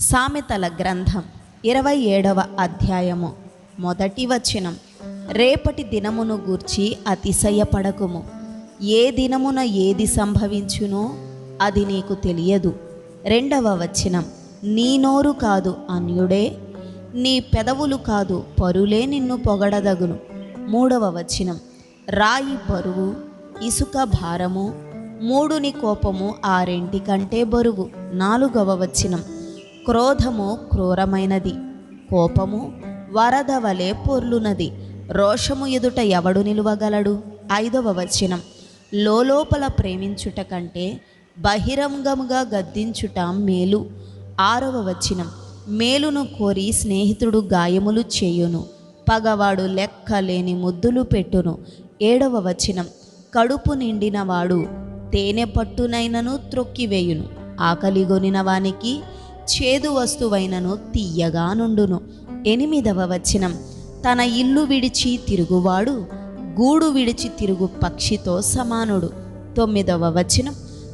సామెతల గ్రంథం ఇరవై ఏడవ అధ్యాయము. మొదటి వచనం. రేపటి దినమును గూర్చి అతిశయపడకుము. ఏ దినమున ఏది సంభవించునో అది నీకు తెలియదు. రెండవ వచనం. నీ నోరు కాదు అన్యుడే నీ పెదవులు కాదు పరులే నిన్ను పొగడదగును. మూడవ వచనం. రాయి బరువు ఇసుక భారము మూడుని కోపము ఆరింటి కంటే బరువు. నాలుగవ వచనం. క్రోధము క్రూరమైనది కోపము వరద వలె పొర్లునది. రోషము ఎదుట ఎవడు నిలువగలడు? ఐదవ వచనం. లోపల ప్రేమించుట కంటే బహిరంగముగా గద్దించుట మేలు. ఆరవ వచనం. మేలును కోరి స్నేహితుడు గాయములు చేయును. పగవాడు లెక్కలేని ముద్దులు పెట్టును. ఏడవ వచనం. కడుపు నిండినవాడు తేనె పట్టునైనను త్రొక్కివేయును. ఆకలిగొనిన వానికి చేదు వస్తువైనను తీయగా నుండును. ఎనిమిదవ వచనం. తన ఇల్లు విడిచి తిరుగువాడు గూడు విడిచి తిరుగు పక్షితో సమానుడు. తొమ్మిదవ వచనం.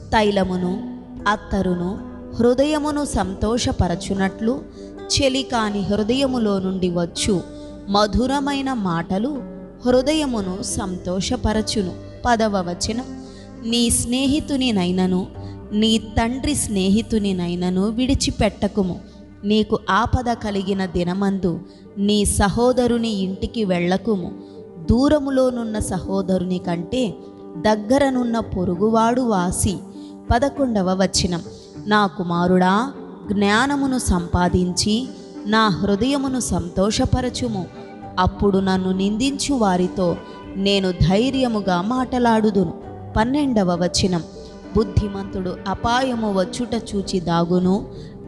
తైలమును అత్తరును హృదయమును సంతోషపరచునట్లు చెలికాని హృదయములో నుండి వచ్చు మధురమైన మాటలు హృదయమును సంతోషపరచును. పదవ వచనం. నీ స్నేహితునినైనను నీ తండ్రి స్నేహితునినైనను విడిచిపెట్టకుము. నీకు ఆపద కలిగిన దినమందు నీ సహోదరుని ఇంటికి వెళ్ళకుము. దూరములోనున్న సహోదరుని కంటే దగ్గరనున్న పొరుగువాడు వాసి. పదకొండవ వచనం. నా కుమారుడా జ్ఞానమును సంపాదించి నా హృదయమును సంతోషపరచుము. అప్పుడు నన్ను నిందించు వారితో నేను ధైర్యముగా మాటలాడుదును. పన్నెండవ వచనం. బుద్ధిమంతుడు అపాయము వచ్చుట చూచి దాగును.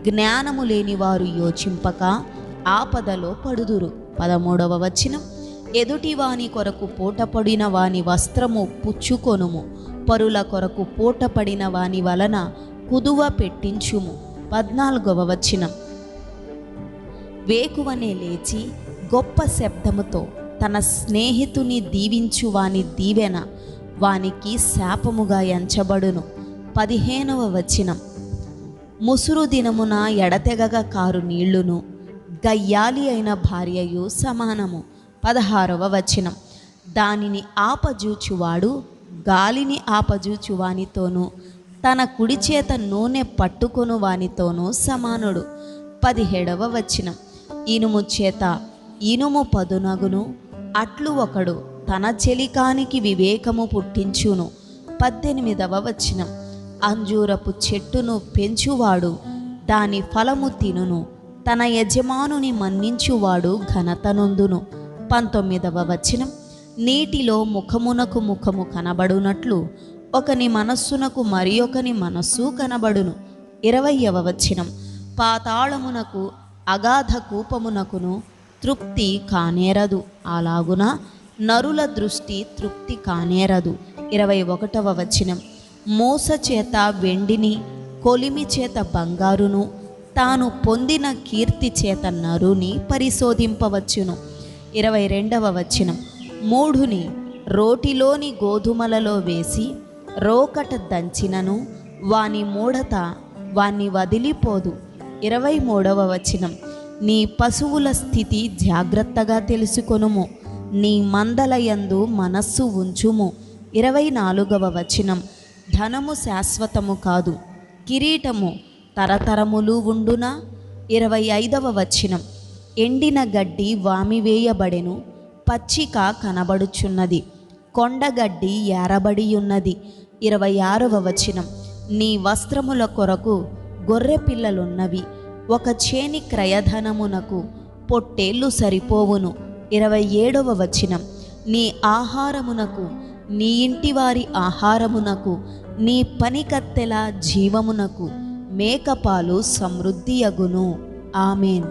జ్ఞానము లేని వారు యోచింపక ఆపదలో పడుదురు. పదమూడవ వచనం. ఎదుటి వాని కొరకు పూటపడిన వాని వస్త్రము పుచ్చుకొనుము. పరుల కొరకు పూటపడిన వాని వలన కుదువ పెట్టించుము. పద్నాలుగవ వచనం. వేకువనే లేచి గొప్ప శబ్దముతో తన స్నేహితుని దీవించు వాని దీవెన వానికి శాపముగా ఎంచబడును. పదిహేనవ వచనం. ముసురు దినమున ఎడతెగగా కారు నీళ్ళును గయ్యాలి అయిన భార్యయు సమానము. పదహారవ వచనం. దానిని ఆపజూచువాడు గాలిని ఆపజూచు వానితోనూ తన కుడి చేత నూనె పట్టుకొను వానితోనూ సమానుడు. పదిహేడవ వచనం. ఇనుము చేత ఇనుము పదునగును అట్లు ఒకడు తన చెలికానికి వివేకము పుట్టించును. పద్దెనిమిదవ వచనం. అంజూరపు చెట్టును పెంచువాడు దాని ఫలము తినును. తన యజమానుని మన్నించువాడు ఘనతనుందును. పంతొమ్మిదవ వచనం. నీటిలో ముఖమునకు ముఖము కనబడునట్లు ఒకని మనస్సునకు మరి ఒకని మనస్సు కనబడును. ఇరవయవ వచనం. పాతాళమునకు అగాధ కూపమునకును తృప్తి కానేరదు. అలాగున నరుల దృష్టి తృప్తి కానేరదు. ఇరవై ఒకటవ వచనం. మూస చేత వెండిని కొలిమి చేత బంగారును తాను పొందిన కీర్తి చేత నరుని పరిశోధింపవచ్చును. ఇరవై రెండవ వచనం. మూఢుని రోటిలోని గోధుమలలో వేసి రోకట దంచినను వాని మూఢత వాన్ని వదిలిపోదు. ఇరవై మూడవ వచనం. నీ పశువుల స్థితి జాగ్రత్తగా తెలుసుకొనుము. నీ మందలయందు మనస్సు ఉంచుము. ఇరవై నాలుగవ వచనం. ధనము శాశ్వతము కాదు. కిరీటము తరతరములు ఉండున. ఇరవై ఐదవ వచనం. ఎండిన గడ్డి వామివేయబడెను. పచ్చిక కనబడుచున్నది. కొండగడ్డి ఏరబడి ఉన్నది ఇరవై ఆరవ వచనం. నీ వస్త్రముల కొరకు గొర్రె పిల్లలున్నవి. ఒక చేని క్రయధనమునకు పొట్టేళ్ళు సరిపోవును. ఇరవై ఏడవ వచనం. నీ ఆహారమునకు నీ ఇంటి వారి ఆహారమునకు నీ పనికత్తెల జీవమునకు మేకపాలు సమృద్ధియగును. ఆమెన్.